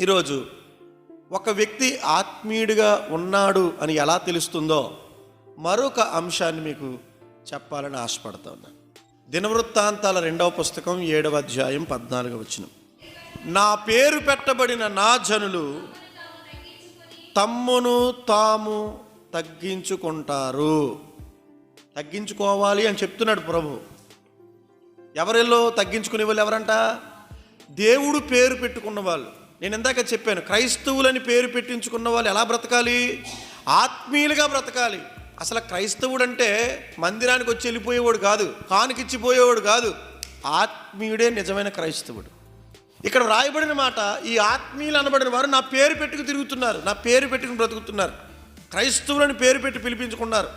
ఈరోజు ఒక వ్యక్తి ఆత్మీయుడిగా ఉన్నాడు అని ఎలా తెలుస్తుందో మరొక అంశాన్ని మీకు చెప్పాలని ఆశపడతా ఉన్నాను దినవృత్తాంతాల రెండవ పుస్తకం ఏడవ అధ్యాయం పద్నాలుగు వచ్చిన నా పేరు పెట్టబడిన నా జనులు తమ్మును తాము తగ్గించుకుంటారు. తగ్గించుకోవాలి అని చెప్తున్నాడు ప్రభు. ఎవరిలో తగ్గించుకునే వాళ్ళు ఎవరంట? దేవుడు పేరు పెట్టుకున్న వాళ్ళు. నేను ఇందాక చెప్పాను క్రైస్తవులని పేరు పెట్టించుకున్న వాళ్ళు ఎలా బ్రతకాలి? ఆత్మీయులుగా బ్రతకాలి. అసలు క్రైస్తవుడు అంటే మందిరానికి వచ్చి వెళ్ళిపోయేవాడు కాదు కానుకిచ్చిపోయేవాడు కాదు. ఆత్మీయుడే నిజమైన క్రైస్తవుడు. ఇక్కడ రాయబడిన మాట ఈ ఆత్మీయులు అనబడిన వారు నా పేరు పెట్టుకు తిరుగుతున్నారు నా పేరు పెట్టుకుని బ్రతుకుతున్నారు. క్రైస్తవులని పేరు పెట్టి పిలిపించుకున్నారు.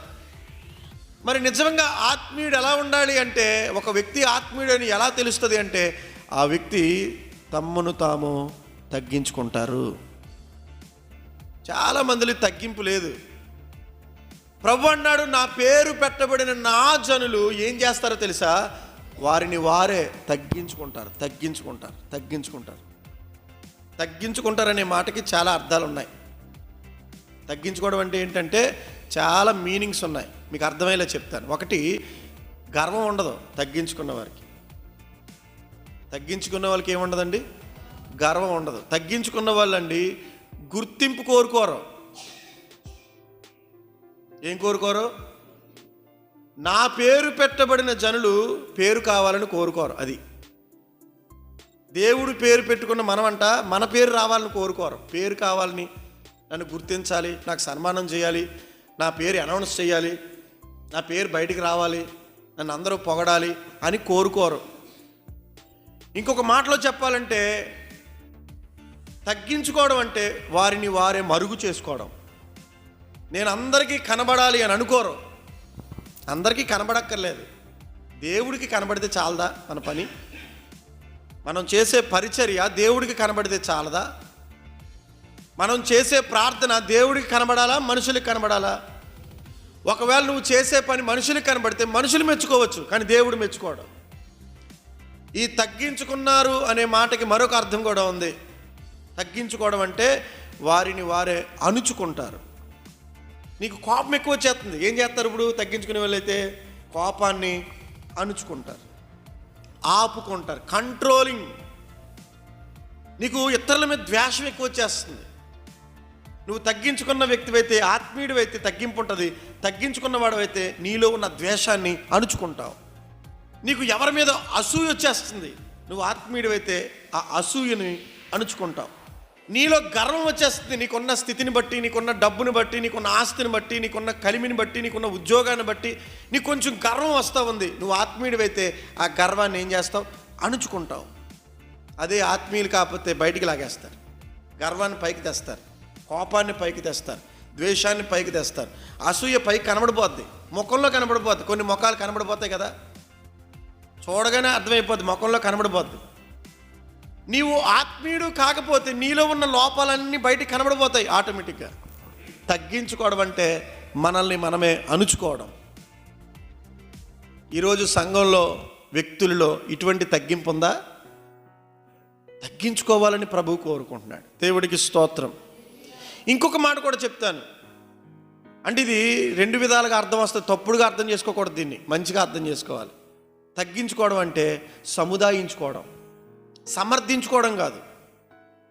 మరి నిజంగా ఆత్మీయుడు ఎలా ఉండాలి అంటే ఒక వ్యక్తి ఆత్మీయుడు అని ఎలా తెలుస్తుంది అంటే ఆ వ్యక్తి తమ్మును తాము తగ్గించుకుంటారు. చాలా మందిలో తగ్గింపు లేదు. ప్రభు అన్నాడు నా పేరు పెట్టబడిన నా జనులు ఏం చేస్తారో తెలుసా? వారిని వారే తగ్గించుకుంటారు తగ్గించుకుంటారు తగ్గించుకుంటారు. తగ్గించుకుంటారనే మాటకి చాలా అర్థాలు ఉన్నాయి. తగ్గించుకోవడం అంటే ఏంటంటే చాలా మీనింగ్స్ ఉన్నాయి. మీకు అర్థమయ్యేలా చెప్తాను. ఒకటి గర్వం ఉండదు తగ్గించుకున్న వారికి. తగ్గించుకున్న వాళ్ళకి ఏముండదండి? గర్వం ఉండదు. తగ్గించుకున్న వాళ్ళండి గుర్తింపు కోరుకోరు. ఏం కోరుకోరు? నా పేరు పెట్టబడిన జనులు పేరు కావాలని కోరుకోరు అది. దేవుడు పేరు పెట్టుకున్న మనమంట మన పేరు రావాలని కోరుకోరు. పేరు కావాలని నన్ను గుర్తించాలి నాకు సన్మానం చేయాలి నా పేరు అనౌన్స్ చేయాలి నా పేరు బయటికి రావాలి నన్ను అందరూ పొగడాలి అని కోరుకోరు. ఇంకొక మాటలో చెప్పాలంటే తగ్గించుకోవడం అంటే వారిని వారే మరుగు చేసుకోవడం. నేను అందరికీ కనబడాలి అని అనుకోరు. అందరికీ కనబడక్కర్లేదు. దేవుడికి కనబడితే చాలదా మన పని? మనం చేసే పరిచర్య దేవుడికి కనబడితే చాలదా? మనం చేసే ప్రార్థన దేవుడికి కనబడాలా? మనుషులకి కనబడాలా? ఒకవేళ నువ్వు చేసే పని మనుషులకి కనబడితే మనుషులు మెచ్చుకోవచ్చు కానీ దేవుడు మెచ్చుకోవడం ఈ తగ్గించుకున్నారు అనే మాటకి మరొక అర్థం కూడా ఉంది. తగ్గించుకోవడం అంటే వారిని వారే అణుచుకుంటారు. నీకు కోపం ఎక్కువ వచ్చేస్తుంది. ఏం చేస్తారు ఇప్పుడు? తగ్గించుకునే వాళ్ళైతే కోపాన్ని అణుచుకుంటారు. ఆపుకుంటారు. కంట్రోలింగ్. నీకు ఇతరుల మీద ద్వేషం ఎక్కువ వచ్చేస్తుంది. నువ్వు తగ్గించుకున్న వ్యక్తివైతే ఆత్మీయుడివైతే తగ్గింపు ఉంటుంది. తగ్గించుకున్న వాడవైతే నీలో ఉన్న ద్వేషాన్ని అణుచుకుంటావు. నీకు ఎవరి మీద అసూయ వచ్చేస్తుంది? నువ్వు ఆత్మీయుడివైతే ఆ అసూయని అణుచుకుంటావు. నీలో గర్వం వచ్చేస్తుంది. నీకున్న స్థితిని బట్టి నీకున్న డబ్బుని బట్టి నీకున్న ఆస్తిని బట్టి నీకున్న కలిమిని బట్టి నీకున్న ఉద్యోగాన్ని బట్టి నీకు కొంచెం గర్వం వస్తూ ఉంది. నువ్వు ఆత్మీయుడివైతే ఆ గర్వాన్ని ఏం చేస్తావు? అణుచుకుంటావు. అదే ఆత్మీయులు కాకపోతే బయటికి లాగేస్తారు. గర్వాన్ని పైకి తెస్తారు. కోపాన్ని పైకి తెస్తారు. ద్వేషాన్ని పైకి తెస్తారు. అసూయ పైకి కనబడిపోద్ది. ముఖంలో కనబడిపోద్ది. కొన్ని ముఖాలు కనబడిపోతాయి కదా. చూడగానే అర్థమైపోద్ది. ముఖంలో కనబడిపోద్ది. నీవు ఆత్మీయుడు కాకపోతే నీలో ఉన్న లోపాలన్నీ బయట కనబడిపోతాయి ఆటోమేటిక్గా. తగ్గించుకోవడం అంటే మనల్ని మనమే అణుచుకోవడం. ఈరోజు సంఘంలో వ్యక్తులలో ఇటువంటి తగ్గింపు ఉందా? తగ్గించుకోవాలని ప్రభువు కోరుకుంటున్నాడు. దేవుడికి స్తోత్రం. ఇంకొక మాట కూడా చెప్తాను. అంటే ఇది రెండు విధాలుగా అర్థం వస్తుంది తప్పుడుగా అర్థం చేసుకోకూడదు దీన్ని. మంచిగా అర్థం చేసుకోవాలి. తగ్గించుకోవడం అంటే సముదాయించుకోవడం. సమర్థించుకోవడం కాదు.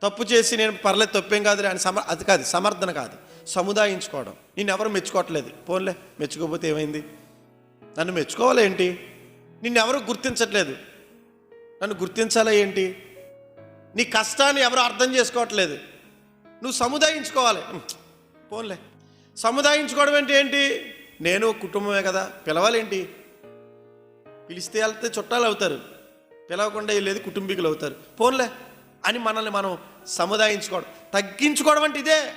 తప్పు చేసి నేను పర్లేదు తప్పేం కాదు అని సమ అది కాదు సమర్థన కాదు. సముదాయించుకోవడం. నేను ఎవరు మెచ్చుకోవట్లేదు. పోన్లే మెచ్చుకోకపోతే ఏమైంది? నన్ను మెచ్చుకోవాలి ఏంటి? నిన్ను ఎవరు గుర్తించట్లేదు. నన్ను గుర్తించాలా ఏంటి? నీ కష్టాన్ని ఎవరు అర్థం చేసుకోవట్లేదు. నువ్వు సముదాయించుకోవాలి. పోన్లే. సముదాయించుకోవడం అంటే ఏంటి? నేను కుటుంబమే కదా పిలవాలేంటి? పిలిస్తే వెళ్తే చుట్టాలు అవుతారు. పిలవకుండా వెళ్ళేది కుటుంబీకులు అవుతారు. పోన్లే అని మనల్ని మనం సముదాయించుకోవడం. తగ్గించుకోవడం అంటే ఇదే.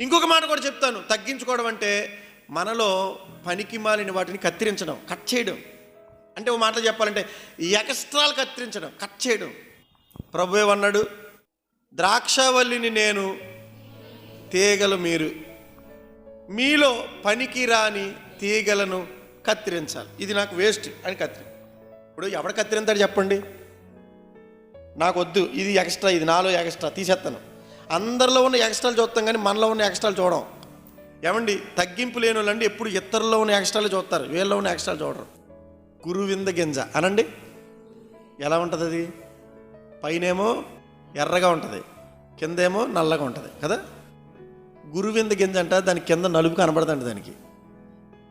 ఇంకొక మాట కూడా చెప్తాను. తగ్గించుకోవడం అంటే మనలో పనికి మాలిన వాటిని కత్తిరించడం కట్ చేయడం. అంటే ఓ మాటలో చెప్పాలంటే ఎక్స్ట్రాలు కత్తిరించడం కట్ చేయడం. ప్రభు ఏమన్నాడు? ద్రాక్షవల్లిని నేను తీగలు మీరు. మీలో పనికి రాని తీగలను కత్తిరించాలి. ఇది నాకు వేస్ట్ అని కత్తిరి ఇప్పుడు ఎవడ కత్తిరింతాడు చెప్పండి? నాకు వద్దు ఇది ఎక్స్ట్రా ఇది నాలో ఎక్స్ట్రా. తీసేస్తాను అందరిలో ఉన్న ఎక్స్ట్రాలు చూస్తాం కానీ మనలో ఉన్న ఎక్స్ట్రాలు చూడం. ఏమండి? తగ్గింపు లేని వాళ్ళండి ఎప్పుడు ఇతరుల్లో ఉన్న ఎక్స్ట్రాలు చూస్తారు. వీళ్ళలో ఉన్న ఎక్స్ట్రాలు చూడరు. గురువింద గింజ. అనండి? ఎలా ఉంటుంది అది పైనేమో ఎర్రగా ఉంటుంది. కిందేమో నల్లగా ఉంటుంది. కదా? గురువింద గింజ అంట దాని కింద నలుపు కనబడదండి దానికి.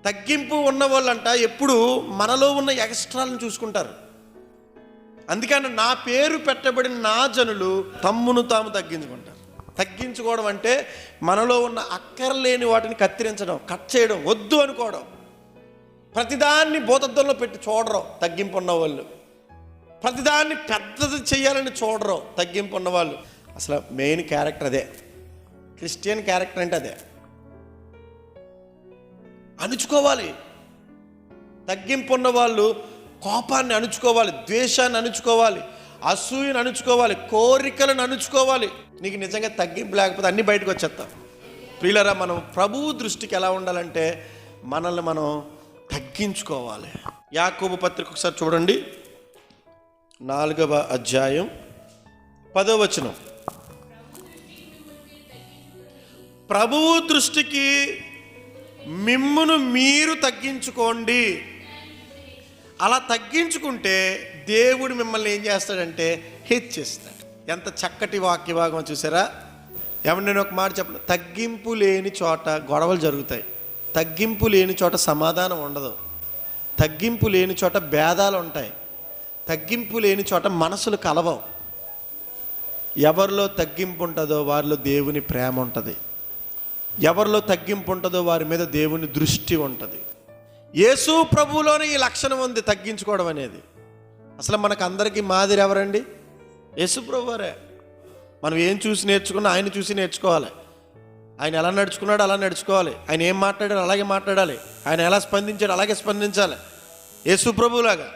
తగ్గింపు ఉన్నవాళ్ళంట ఎప్పుడు మనలో ఉన్న ఎక్స్ట్రాలను చూసుకుంటారు. అందుకని నా పేరు పెట్టబడిన నా జనులు తమ్మును తాము తగ్గించుకుంటారు. తగ్గించుకోవడం అంటే మనలో ఉన్న అక్కర్లేని వాటిని కత్తిరించడం కట్ చేయడం వద్దు అనుకోవడం. ప్రతిదాన్ని భూతద్దంలో పెట్టి చూడరు తగ్గింపు ఉన్న వాళ్ళు ప్రతిదాన్ని పెద్దది చేయాలని చూడరు తగ్గింపు ఉన్నవాళ్ళు. అసలు మెయిన్ క్యారెక్టర్ అదే. క్రిస్టియన్ క్యారెక్టర్ అంటే అదే. అణుచుకోవాలి. తగ్గింపు ఉన్న వాళ్ళు కోపాన్ని అణుచుకోవాలి ద్వేషాన్ని అణుచుకోవాలి అసూయను అణుచుకోవాలి కోరికలను అణుచుకోవాలి. నీకు నిజంగా తగ్గింపు లేకపోతే అన్నీ బయటకు వచ్చేస్తాం ప్రియులరా మనం ప్రభువు దృష్టికి ఎలా ఉండాలంటే మనల్ని మనం తగ్గించుకోవాలి. యాకోబు పత్రిక ఒకసారి చూడండి. నాలుగవ అధ్యాయం పదో వచనం. ప్రభువు దృష్టికి మిమ్మును మీరు తగ్గించుకోండి. అలా తగ్గించుకుంటే దేవుడు మిమ్మల్ని ఏం చేస్తాడంటే హెచ్చిస్తాడు ఎంత చక్కటి వాక్య భాగం చూసారా? ఏమన్నా నేను ఒక మాట చెప్పను? తగ్గింపు లేని చోట గొడవలు జరుగుతాయి. తగ్గింపు లేని చోట సమాధానం ఉండదు. తగ్గింపు లేని చోట భేదాలు ఉంటాయి. తగ్గింపు లేని చోట మనసులు కలవవు. ఎవరిలో తగ్గింపు ఉంటుందో వారిలో దేవుని ప్రేమ ఉంటుంది. ఎవరిలో తగ్గింపు ఉంటుందో వారి మీద దేవుని దృష్టి ఉంటుంది. యేసు ప్రభువులోనే ఈ లక్షణం ఉంది తగ్గించుకోవడం అనేది. అసలు మనకు అందరికీ మాదిరి ఎవరండి? యేసు మనం ఏం చూసి నేర్చుకున్నా ఆయన చూసి నేర్చుకోవాలి. ఆయన ఎలా నడుచుకున్నాడో అలా నడుచుకోవాలి. ఆయన ఏం మాట్లాడాడు అలాగే మాట్లాడాలి. ఆయన ఎలా స్పందించాడు అలాగే స్పందించాలి. యేసు ప్రభువులాగా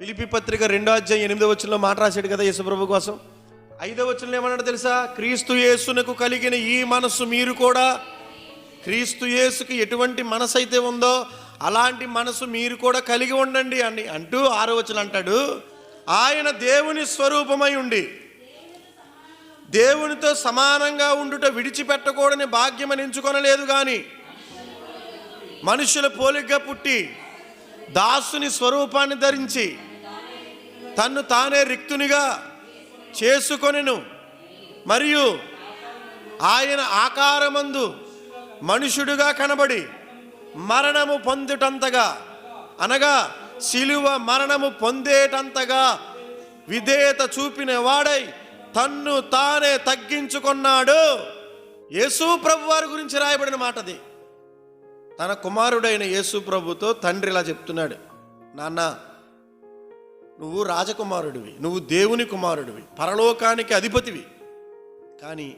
పిలిపి పత్రిక రెండో అధ్యాయం ఎనిమిదో వచనంలో మాట రాశాడు కదా యేసుప్రభు కోసం? ఐదో వచనంలో ఏమన్నాడు తెలుసా? క్రీస్తు యేసునకు కలిగిన ఈ మనస్సు మీరు కూడా క్రీస్తు యేసుకి ఎటువంటి మనసు అయితే ఉందో అలాంటి మనసు మీరు కూడా కలిగి ఉండండి అని అంటూ ఆరో వచనం అంటాడు. ఆయన దేవుని స్వరూపమై ఉండి దేవునితో సమానంగా ఉండుట విడిచిపెట్టకూడని భాగ్యమని ఎంచుకొనలేదు కానీ మనుషుల పోలిగ్గా పుట్టి దాసుని స్వరూపాన్ని ధరించి తన్ను తానే రిక్తునిగా చేసుకొనిను. మరియు ఆయన ఆకారమందు మనుషుడుగా కనబడి మరణము పొందుటంతగా అనగా శిలువ మరణము పొందేటంతగా విధేయత చూపిన వాడై తన్ను తానే తగ్గించుకున్నాడు. యేసు ప్రభు వారి గురించి రాయబడిన మాటది. తన కుమారుడైన యేసు ప్రభుతో తండ్రి ఇలా చెప్తున్నాడు నాన్న నువ్వు రాజకుమారుడివి నువ్వు దేవుని కుమారుడివి పరలోకానికి అధిపతివి. కానీ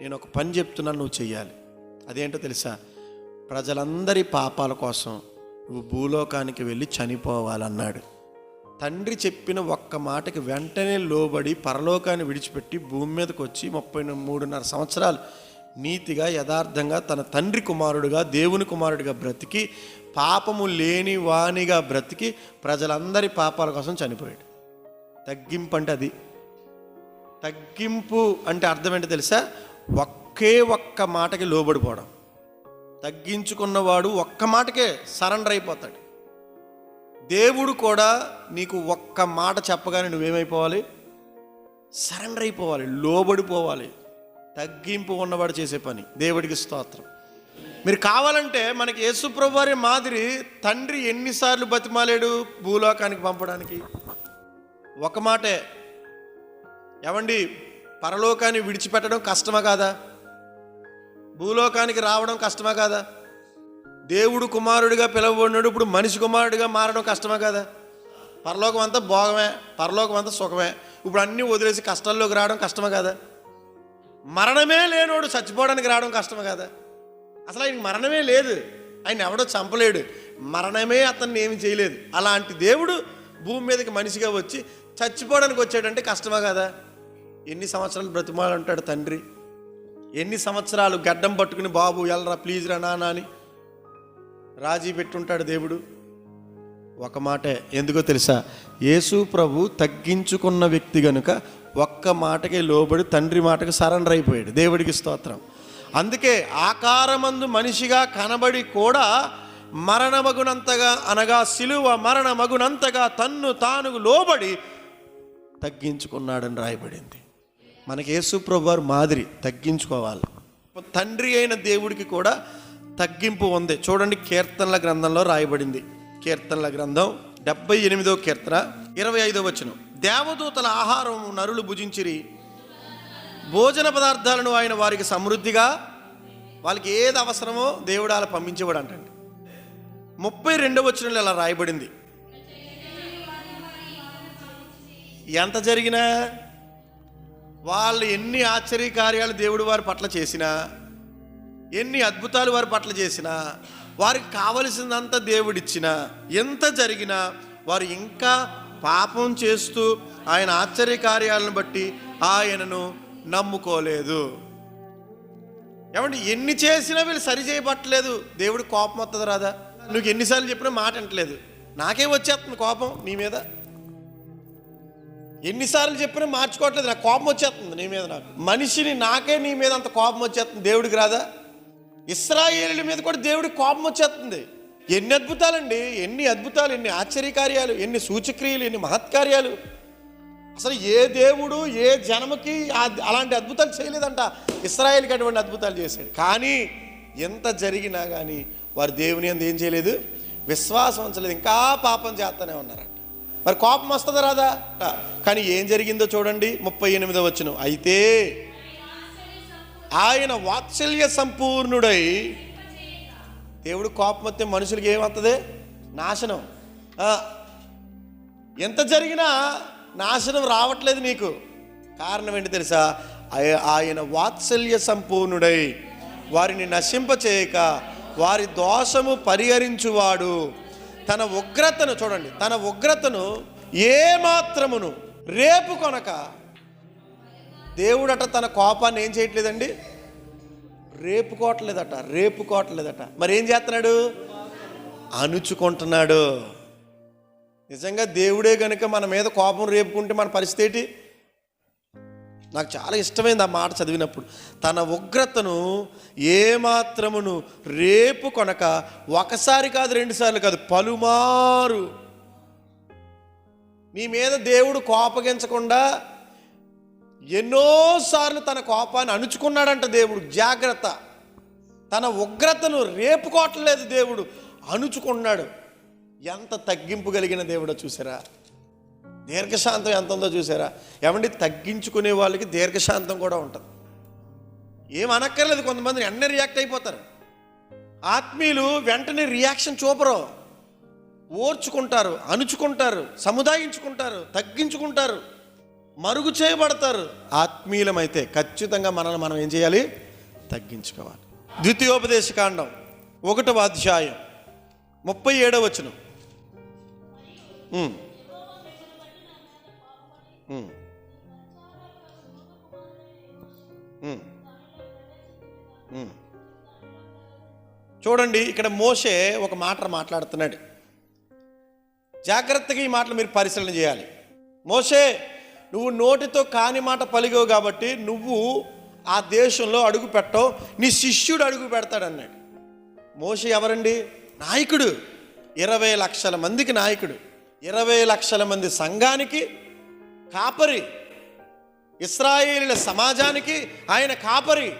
నేను ఒక పని చెప్తున్నాను నువ్వు చెయ్యాలి. అదేంటో తెలుసా? ప్రజలందరి పాపాల కోసం నువ్వు భూలోకానికి వెళ్ళి చనిపోవాలన్నాడు. తండ్రి చెప్పిన ఒక్క మాటకి వెంటనే లోబడి పరలోకాన్ని విడిచిపెట్టి భూమి మీదకి వచ్చి ముప్పై మూడున్నర సంవత్సరాలు నీతిగా యథార్థంగా తన తండ్రి కుమారుడుగా దేవుని కుమారుడిగా బ్రతికి పాపము లేని వానిగా బ్రతికి ప్రజలందరి పాపాల కోసం చనిపోయాడు. తగ్గింపు అంటే అది. తగ్గింపు అంటే అర్థం ఏంటో తెలుసా? ఒకే ఒక్క మాటకి లోబడిపోవడం. తగ్గించుకున్నవాడు ఒక్క మాటకే సరెండర్ అయిపోతాడు. దేవుడు కూడా నీకు ఒక్క మాట చెప్పగానే నువ్వేమైపోవాలి? సరెండర్ అయిపోవాలి లోబడిపోవాలి. తగ్గింపు ఉన్నవాడు చేసే పని. దేవుడికి స్తోత్రం. మీరు కావాలంటే మనకి యేసుప్రభు వారి మాదిరి తండ్రి ఎన్నిసార్లు బతిమాలేడు భూలోకానికి పంపడానికి? ఒక మాటే. ఏమండి? పరలోకాన్ని విడిచిపెట్టడం కష్టమా కాదా? భూలోకానికి రావడం కష్టమా కాదా? దేవుడు కుమారుడిగా పిలవబడినాడు ఇప్పుడు మనిషి కుమారుడిగా మారడం కష్టమా కదా? పరలోకం అంతా భోగమే పరలోకం అంతా సుఖమే. ఇప్పుడు అన్నీ వదిలేసి కష్టాల్లోకి రావడం కష్టమా కదా? మరణమే లేనోడు చచ్చిపోవడానికి రావడం కష్టమే కదా? అసలు ఆయన మరణమే లేదు. ఆయన ఎవడో చంపలేడు. మరణమే అతన్ని ఏమి చేయలేదు. అలాంటి దేవుడు భూమి మీదకి మనిషిగా వచ్చి చచ్చిపోవడానికి వచ్చాడంటే కష్టమా కదా. ఎన్ని సంవత్సరాలు బ్రతిమాలంటాడు తండ్రి? ఎన్ని సంవత్సరాలు గడ్డం పట్టుకుని బాబు ఎల్రా ప్లీజ్ రా నానా అని రాజీ పెట్టుంటాడు దేవుడు. ఒక మాటే ఎందుకో తెలుసా? యేసు ప్రభు తగ్గించుకున్న వ్యక్తి గనుక ఒక్క మాటకే లోబడి తండ్రి మాటకు సరెండర్ అయిపోయాడు. దేవుడికి స్తోత్రం. అందుకే ఆకారమందు మనిషిగా కనబడి కూడా మరణమగునంతగా అనగా సిలువ మరణమగునంతగా తన్ను తాను లోబడి తగ్గించుకున్నాడని రాయబడింది. మనకి యేసుప్రభు వారు మాదిరి తగ్గించుకోవాలి. తండ్రి అయిన దేవుడికి కూడా తగ్గింపు ఉంది. చూడండి కీర్తనల గ్రంథంలో రాయబడింది. కీర్తనల గ్రంథం డెబ్బై ఎనిమిదో కీర్తన ఇరవై ఐదో వచనం. దేవదూతల ఆహారం నరులు భుజించిరి. భోజన పదార్థాలను ఆయన వారికి సమృద్ధిగా వాళ్ళకి ఏది అవసరమో దేవుడు అలా పంపించేవాడు అంటండి. ముప్పై రెండవ వచనంలో ఇలా రాయబడింది. ఎంత జరిగినా వాళ్ళు ఎన్ని ఆశ్చర్య కార్యాలు దేవుడు వారి పట్ల చేసినా ఎన్ని అద్భుతాలు వారి పట్ల చేసినా వారికి కావలసిందంతా దేవుడిచ్చిన ఎంత జరిగినా వారు ఇంకా పాపం చేస్తూ ఆయన ఆశ్చర్య కార్యాలను బట్టి ఆయనను నమ్ముకోలేదు. ఏమంటే ఎన్ని చేసినా వీళ్ళు సరి చేయబట్టలేదు. దేవుడు కోపం వస్తుంది రాదా? నువ్వు ఎన్నిసార్లు చెప్పినా మాట అంటలేదు నాకే వచ్చేస్తుంది కోపం నీ మీద. ఎన్నిసార్లు చెప్పినా మార్చుకోవట్లేదు. నాకు కోపం వచ్చేస్తుంది నీ మీద నాకు. మనిషిని నాకే నీ మీద అంత కోపం వచ్చేస్తుంది. దేవుడికి రాదా? ఇస్రాయేలీల మీద కూడా దేవుడికి కోపం వచ్చేస్తుంది. ఎన్ని అద్భుతాలండి ఎన్ని అద్భుతాలు ఎన్ని ఆశ్చర్యకార్యాలు ఎన్ని సూచక్రియలు ఎన్ని మహత్కార్యాలు. అసలు ఏ దేవుడు ఏ జనముకి అలాంటి అద్భుతాలు చేయలేదంట. ఇస్రాయేల్కి అటువంటి అద్భుతాలు చేశాడు. కానీ ఎంత జరిగినా కానీ వారు దేవుని అందు ఏం చేయలేదు? విశ్వాసం ఉంచలేదు. ఇంకా పాపం చేస్తూనే ఉన్నారంట. మరి కోపం వస్తుందా రాదా? కానీ ఏం జరిగిందో చూడండి. ముప్పై ఎనిమిదో వచ్చిన అయితే ఆయన వాత్సల్య సంపూర్ణుడై దేవుడు కోపం వస్తే మనుషులకి ఏమవుతుంది? నాశనం. ఎంత జరిగినా నాశనం రావట్లేదు నీకు. కారణం ఏంటి తెలుసా? ఆయ- ఆయన వాత్సల్య సంపూర్ణుడై వారిని నశింపచేయక వారి దోషము పరిహరించువాడు. తన ఉగ్రతను చూడండి తన ఉగ్రతను ఏమాత్రమును రేపు కొనక దేవుడట తన కోపాన్ని ఏం చేయట్లేదండి? రేపుకోవట్లేదట రేపుకోవట్లేదట మరి ఏం చేస్తున్నాడు? అణుచుకుంటున్నాడు. నిజంగా దేవుడే కనుక మన మీద కోపం రేపుకుంటే మన పరిస్థితి ఏంటి? నాకు చాలా ఇష్టమైంది ఆ మాట చదివినప్పుడు. తన ఉగ్రతను ఏమాత్రమును రేపు కొనక ఒకసారి కాదు రెండుసార్లు కాదు పలుమారు నీ మీద దేవుడు కోపగించకుండా ఎన్నోసార్లు తన కోపాన్ని అణుచుకున్నాడంట దేవుడు. జాగ్రత్త. తన ఉగ్రతను రేపుకోవట్లేదు దేవుడు. అణుచుకున్నాడు. ఎంత తగ్గింపు కలిగిన దేవుడో చూసారా? దీర్ఘశాంతం ఎంత ఉందో చూసారా? ఏమండి తగ్గించుకునే వాళ్ళకి దీర్ఘశాంతం కూడా ఉంటుంది. ఏం అనక్కర్లేదు కొంతమంది వెంటనే రియాక్ట్ అయిపోతారు. ఆత్మీయులు వెంటనే రియాక్షన్ చూపరు. ఓర్చుకుంటారు అణుచుకుంటారు సముదాయించుకుంటారు తగ్గించుకుంటారు మరుగు చేయబడతారు. ఆత్మీయులమైతే ఖచ్చితంగా మనల్ని మనం ఏం చేయాలి? తగ్గించుకోవాలి. ద్వితీయోపదేశ కాండం ఒకటవ అధ్యాయం ముప్పై ఏడవ వచనం. చూడండి ఇక్కడ మోషే ఒక మాట మాట్లాడుతున్నాడు. జాగ్రత్తగా ఈ మాటలు మీరు పరిశీలన చేయాలి. మోషే నువ్వు నోటితో కాని మాట పలిగవు కాబట్టి నువ్వు ఆ దేశంలో అడుగు పెట్టవు నీ శిష్యుడు అడుగు పెడతాడు అన్నాడు ఎవరండి? నాయకుడు. ఇరవై లక్షల మందికి నాయకుడు. ఇరవై లక్షల మంది సంఘానికి కాపరి ఇస్రాయేలీల సమాజానికి ఆయన కాపరి.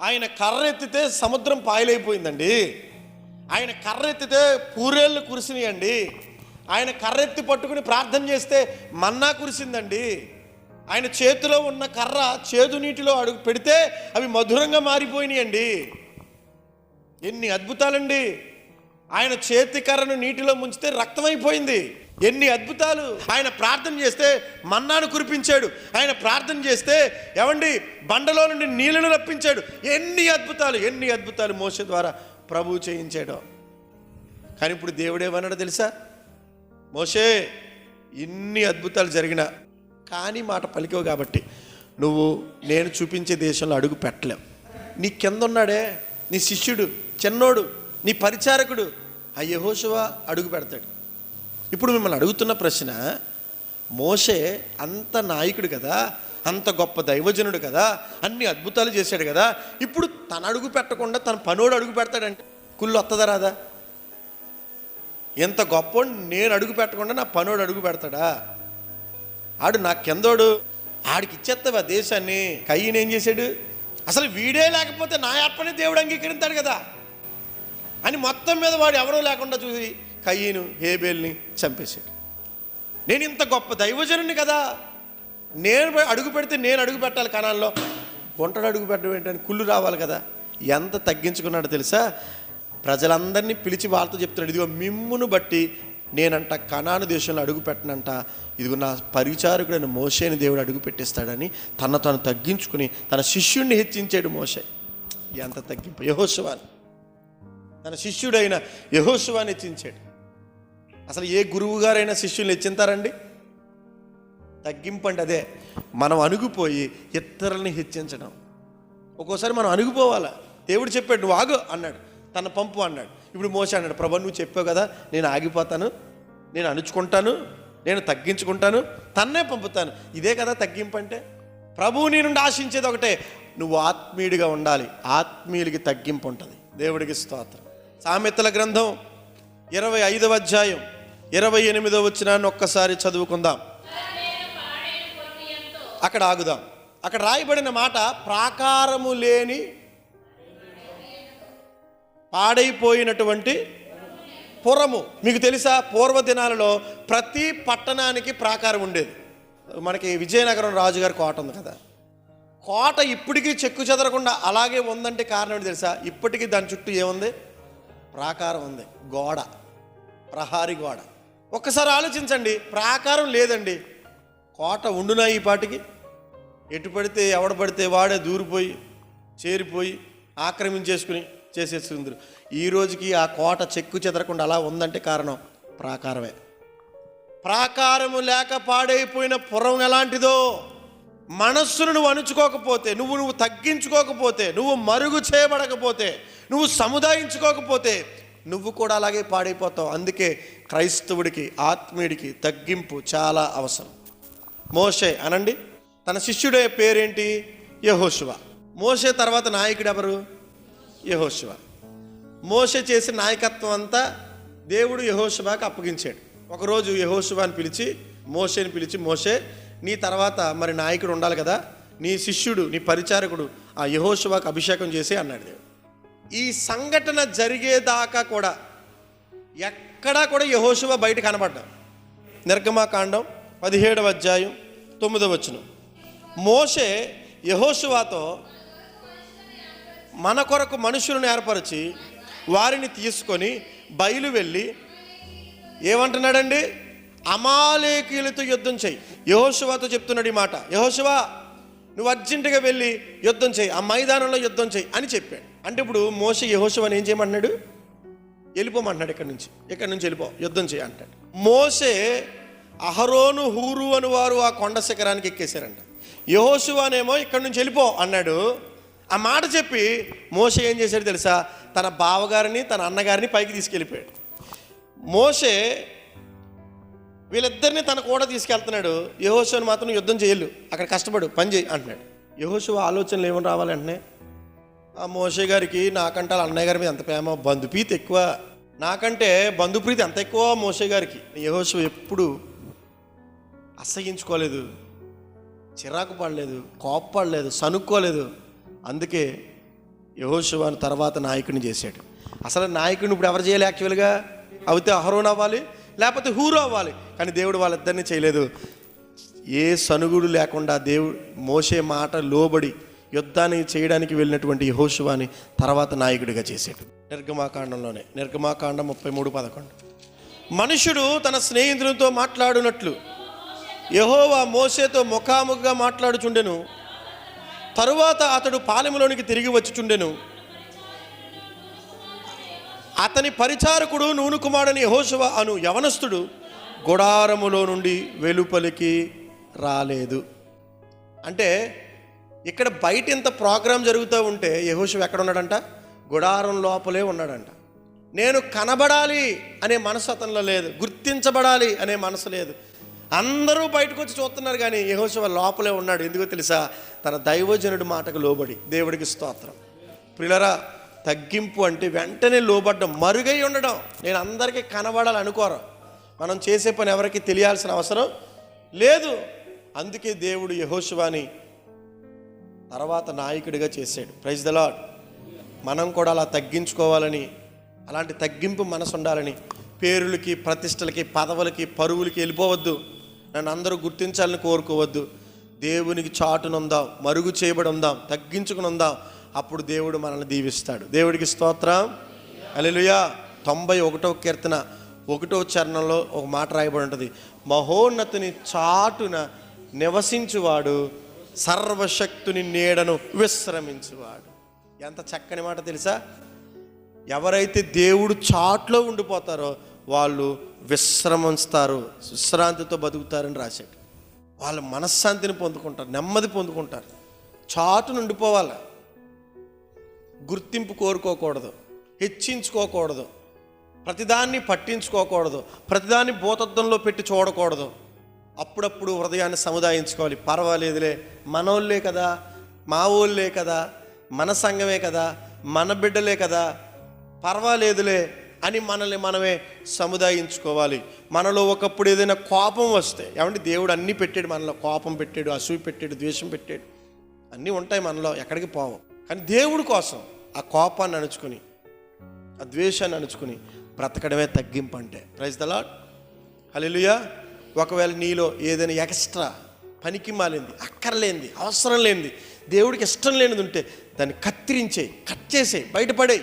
ఆయన కర్రెత్తితే సముద్రం పాయలైపోయిందండి. ఆయన కర్రెత్తితే పూరేళ్ళు కురిసినాయండి. ఆయన కర్రెత్తి పట్టుకుని ప్రార్థన చేస్తే మన్నా కురిసిందండి. ఆయన చేతిలో ఉన్న కర్ర చేదు నీటిలో అడుగు పెడితే అవి మధురంగా మారిపోయినాయండి. ఎన్ని అద్భుతాలండి. ఆయన చేతి కర్రను నీటిలో ముంచితే రక్తమైపోయింది. ఎన్ని అద్భుతాలు. ఆయన ప్రార్థన చేస్తే మన్నాను కురిపించాడు. ఆయన ప్రార్థన చేస్తే ఏమండి బండలో నుండి నీళ్ళను రప్పించాడు. ఎన్ని అద్భుతాలు ఎన్ని అద్భుతాలు మోస ద్వారా ప్రభు చేయించాడు. కానీ ఇప్పుడు దేవుడేమన్నాడు తెలుసా? మోషే ఇన్ని అద్భుతాలు జరిగినా కానీ మాట పలికావు కాబట్టి నువ్వు నేను చూపించే దేశంలో అడుగు పెట్టలేవు. నీ కింద ఉన్నాడే నీ శిష్యుడు చిన్నోడు నీ పరిచారకుడు. ఆ యహోశువ అడుగు పెడతాడు. ఇప్పుడు మిమ్మల్ని అడుగుతున్న ప్రశ్న మోషే అంత నాయకుడు కదా అంత గొప్ప దైవజనుడు కదా అన్ని అద్భుతాలు చేశాడు కదా ఇప్పుడు తన అడుగు పెట్టకుండా తన పనోడు అడుగు పెడతాడంటే కుళ్ళు వస్తుందా రాదా? ఎంత గొప్ప నేను అడుగు పెట్టకుండా నా పనోడు అడుగు పెడతాడా? ఆడు నా కిందోడు ఆడికి ఇచ్చేస్తావా దేశాన్ని? కయ్యనేం చేశాడు? అసలు వీడే లేకపోతే నా అప్పని దేవుడు అంగీకరించాడు కదా. అని మొత్తం మీద వాడు ఎవరూ లేకుండా చూసి కయ్యను హేబేల్ని చంపేశాడు. నేను ఇంత గొప్ప దైవజనుని కదా. నేను అడుగు పెడితే నేను అడుగు పెట్టాలి కణాల్లో. గుంటడు అడుగు పెట్టడం ఏంటని కుళ్ళు రావాలి కదా. ఎంత తగ్గించుకున్నాడో తెలుసా? ప్రజలందరినీ పిలిచి వాళ్ళతో చెప్తున్నాడు. ఇదిగో మిమ్మును బట్టి నేనంట కణాను దేశంలో అడుగు పెట్టనంట. ఇదిగో నా పరిచారకుడైన మోసేని దేవుడు అడుగు పెట్టేస్తాడని తన తను తగ్గించుకుని తన శిష్యుణ్ణి హెచ్చించాడు మోసే ఎంత తగ్గింపు? యహోశవాన్ని తన శిష్యుడైన యహోశివాని హెచ్చించాడు అసలు ఏ గురువు గారైనా శిష్యుల్ని హెచ్చింతారండి తగ్గింపండి అదే. మనం అణుగుపోయి ఇతరులని హెచ్చించడం. ఒక్కోసారి మనం అణుగుపోవాలా? దేవుడు చెప్పాడు నువ్వు ఆగు అన్నాడు. తన పంపు అన్నాడు. ఇప్పుడు మోస అన్నాడు ప్రభా నువ్వు చెప్పావు కదా నేను ఆగిపోతాను నేను అణుచుకుంటాను నేను తగ్గించుకుంటాను తన్నే పంపుతాను. ఇదే కదా తగ్గింపు అంటే ప్రభువు నీ నుండి ఆశించేది ఒకటే నువ్వు ఆత్మీయుడిగా ఉండాలి. ఆత్మీయులకి తగ్గింపు ఉంటుంది. దేవుడికి స్తోత్రం. సామెతల గ్రంథం ఇరవై ఐదవ అధ్యాయం ఇరవై ఎనిమిదో వచ్చినాన్ని ఒక్కసారి చదువుకుందాం. అక్కడ ఆగుదాం. అక్కడ రాయబడిన మాట ప్రాకారము లేని పాడైపోయినటువంటి పురము. మీకు తెలుసా? పూర్వ దినాలలో ప్రతి పట్టణానికి ప్రాకారం ఉండేది. మనకి విజయనగరం రాజుగారి కోట ఉంది కదా. కోట ఇప్పటికీ చెక్కు చెదరకుండా అలాగే ఉందంటే కారణం ఏంటి తెలుసా? ఇప్పటికీ దాని చుట్టూ ఏముంది? ప్రాకారం ఉంది. గోడ. ప్రహారి గోడ. ఒక్కసారి ఆలోచించండి ప్రాకారం లేదండి. కోట ఉండునా ఈ పాటికి? ఎటు పడితే ఎవడ పడితే వాడే దూరిపోయి చేరిపోయి ఆక్రమించేసుకుని చేసేసుకుందరు. ఈ రోజుకి ఆ కోట చెక్కు చెదరకుండా అలా ఉందంటే కారణం ప్రాకారమే. ప్రాకారము లేక పాడైపోయిన పురం ఎలాంటిదో? మనస్సును నువ్వు అణుచుకోకపోతే నువ్వు నువ్వు తగ్గించుకోకపోతే నువ్వు మరుగు చేయబడకపోతే నువ్వు సముదాయించుకోకపోతే నువ్వు కూడా అలాగే పాడైపోతావు. అందుకే క్రైస్తవుడికి ఆత్మీయుడికి తగ్గింపు చాలా అవసరం. మోషే అనండి తన శిష్యుడే పేరేంటి? యహోశివ మోషే తర్వాత నాయకుడు ఎవరు? యహోశివ మోషే చేసిన నాయకత్వం అంతా దేవుడు యహోశివాకి అప్పగించాడు. ఒకరోజు యహోశివాని పిలిచి మోషేని పిలిచి మోషే నీ తర్వాత మరి నాయకుడు ఉండాలి కదా నీ శిష్యుడు నీ పరిచారకుడు ఆ యహోశివాకి అభిషేకం చేసి అన్నాడు దేవుడు. ఈ సంఘటన జరిగేదాకా కూడా ఎక్కడా కూడా యహోశివ బయట కనబడ్డా. నిర్గమాకాండం పదిహేడవ అధ్యాయం తొమ్మిదవ వచనం. మోషే యహోశివాతో మన కొరకు మనుషులను ఏర్పరిచి వారిని తీసుకొని బయలు వెళ్ళి ఏమంటున్నాడండి? అమాలేకీలతో యుద్ధం చేయి. యహోశువాతో చెప్తున్నాడు ఈ మాట. యహోశివా నువ్వు అర్జెంటుగా వెళ్ళి యుద్ధం చేయి ఆ మైదానంలో యుద్ధం చేయి అని చెప్పాడు. అంటే ఇప్పుడు మోస యహోశవని ఏం చేయమంటున్నాడు? వెళ్ళిపోమంటున్నాడు ఇక్కడ నుంచి. ఇక్కడ నుంచి వెళ్ళిపో యుద్ధం చేయి అంటాడు. మోసే అహరోను హూరు అని వారు ఆ కొండ శిఖరానికి ఎక్కేశారంట. యహోశివానేమో ఇక్కడ నుంచి వెళ్ళిపో అన్నాడు. ఆ మాట చెప్పి మోసే ఏం చేశాడు తెలుసా? తన బావగారిని తన అన్నగారిని పైకి తీసుకెళ్ళిపోయాడు. మోసే వీళ్ళిద్దరిని తన కూడా తీసుకెళ్తున్నాడు. యహోశివని మాత్రం యుద్ధం చేయలు అక్కడ కష్టపడు పని చేయి అంటున్నాడు. యహోశివ ఆలోచనలు ఏమని రావాలి ఆ మోషే గారికి నాకంటే అన్నయ్య గారి మీద ఎంత ప్రేమ బంధుప్రీతి ఎక్కువ. నాకంటే బంధుప్రీతి ఎంత ఎక్కువ మోషే గారికి. యహోశివ ఎప్పుడు అసహించుకోలేదు. చిరాకు పడలేదు కోప్పడలేదు సనుక్కోలేదు. అందుకే యహోశివాని తర్వాత నాయకుని చేశాడు. అసలు నాయకుని ఇప్పుడు ఎవరు చేయాలి యాక్చువల్గా అయితే అహరోన్ అవ్వాలి లేకపోతే హూరో అవ్వాలి. కానీ దేవుడు వాళ్ళిద్దరినీ చేయలేదు. ఏ సనుగుడు లేకుండా దేవుడు మోసే మాట లోబడి యుద్ధాన్ని చేయడానికి వెళ్ళినటువంటి యహోశివాని తర్వాత నాయకుడిగా చేశాడు. నిర్గమాకాండంలోనే. నిర్గమాకాండం ముప్పై మూడు పదకొండు. మనుషుడు తన స్నేహితులతో మాట్లాడునట్లు. యహోవా మోసేతో ముఖాముఖిగా మాట్లాడుచుండెను. తరువాత అతడు పాలెములోనికి తిరిగి వచ్చుచుండెను. అతని పరిచారకుడు నూను కుమారుని యహోశవ అను యవనస్తుడు గుడారములో నుండి వెలుపలికి రాలేదు. అంటే ఇక్కడ బయట ఇంత ప్రోగ్రాం జరుగుతూ ఉంటే యహోశివ ఎక్కడ ఉన్నాడంట? గుడారం లోపలే ఉన్నాడంట. నేను కనబడాలి అనే మనసు అతనిలో లేదు. గుర్తించబడాలి అనే మనసు లేదు. అందరూ బయటకు వచ్చి చూస్తున్నారు కానీ యహోశవ లోపలే ఉన్నాడు. ఎందుకో తెలుసా? తన దైవజనుడి మాటకు లోబడి దేవుడికి స్తోత్రం. ప్రిలరా తగ్గింపు అంటే వెంటనే లోబడ్డం మరుగై ఉండడం. నేను అందరికీ కనబడాలనుకోరు. మనం చేసే పని ఎవరికి తెలియాల్సిన అవసరం లేదు. అందుకే దేవుడు యహోశివాని తర్వాత నాయకుడిగా చేశాడు. ప్రైజ్ ద లాడ్ మనం కూడా అలా తగ్గించుకోవాలని అలాంటి తగ్గింపు మనసు ఉండాలని పేరులకి ప్రతిష్టలకి పదవులకి పరువులకి వెళ్ళిపోవద్దు. నన్ను అందరూ గుర్తించాలని కోరుకోవద్దు. దేవునికి చాటునుందాం మరుగు చేయబడి ఉందాం తగ్గించుకుని ఉందాం. అప్పుడు దేవుడు మనల్ని దీవిస్తాడు. దేవుడికి స్తోత్రం. అలెలుయా తొంభై ఒకటో కీర్తన. ఒకటో చరణంలో ఒక మాట రాయబడి ఉంటుంది. మహోన్నతుని చాటున నివసించువాడు సర్వశక్తుని నీడను విశ్రమించువాడు. ఎంత చక్కని మాట తెలుసా? ఎవరైతే దేవుడు చాట్లో ఉండిపోతారో వాళ్ళు విశ్రమిస్తారు విశ్రాంతితో బతుకుతారని రాశాడు. వాళ్ళు మనశ్శాంతిని పొందుకుంటారు నెమ్మది పొందుకుంటారు. చాటు నుండిపోవాలి గుర్తింపు కోరుకోకూడదు హెచ్చించుకోకూడదు ప్రతిదాన్ని పట్టించుకోకూడదు ప్రతిదాన్ని భూతత్వంలో పెట్టి చూడకూడదు. అప్పుడప్పుడు హృదయాన్ని సముదాయించుకోవాలి. పర్వాలేదులే మనోళ్ళే కదా మా ఊళ్ళే కదా మన సంఘమే కదా మన బిడ్డలే కదా పర్వాలేదులే అని మనల్ని మనమే సముదాయించుకోవాలి. మనలో ఒకప్పుడు ఏదైనా కోపం వస్తే ఏమంటే దేవుడు అన్నీ పెట్టాడు మనలో కోపం పెట్టాడు అసూయ పెట్టాడు ద్వేషం పెట్టాడు అన్నీ ఉంటాయి మనలో ఎక్కడికి పోవు. కానీ దేవుడి కోసం ఆ కోపాన్ని అణుచుకుని ఆ ద్వేషాన్ని అణుచుకుని బ్రతకడమే తగ్గింపు అంటే. ప్రైజ్ ద లాడ్ హలెలుయా ఒకవేళ నీలో ఏదైనా ఎక్స్ట్రా పనికి మాలింది అక్కర్లేంది అవసరం లేనిది దేవుడికి ఇష్టం లేనిది ఉంటే దాన్ని కత్తిరించే కట్ చేసే బయటపడే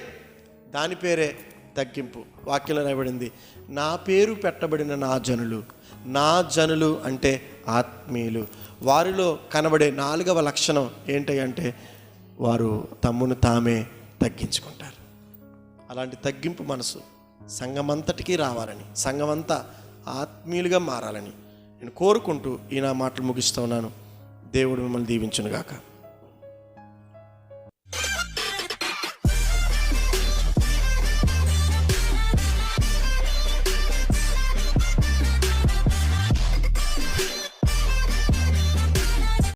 దాని పేరే తగ్గింపు. వాక్యంలో రాయబడింది నా పేరు పెట్టబడిన నా జనులు నా జనులు అంటే ఆత్మీయులు. వారిలో కనబడే నాలుగవ లక్షణం ఏంటి అంటే వారు తమ్మును తామే తగ్గించుకుంటారు. అలాంటి తగ్గింపు మనసు సంఘమంతటికీ రావాలని సంఘమంతా ఆత్మీయులుగా మారాలని నేను కోరుకుంటూ ఈ నా మాటలు ముగిస్తూ ఉన్నాను. దేవుడు మిమ్మల్ని దీవించునుగాక.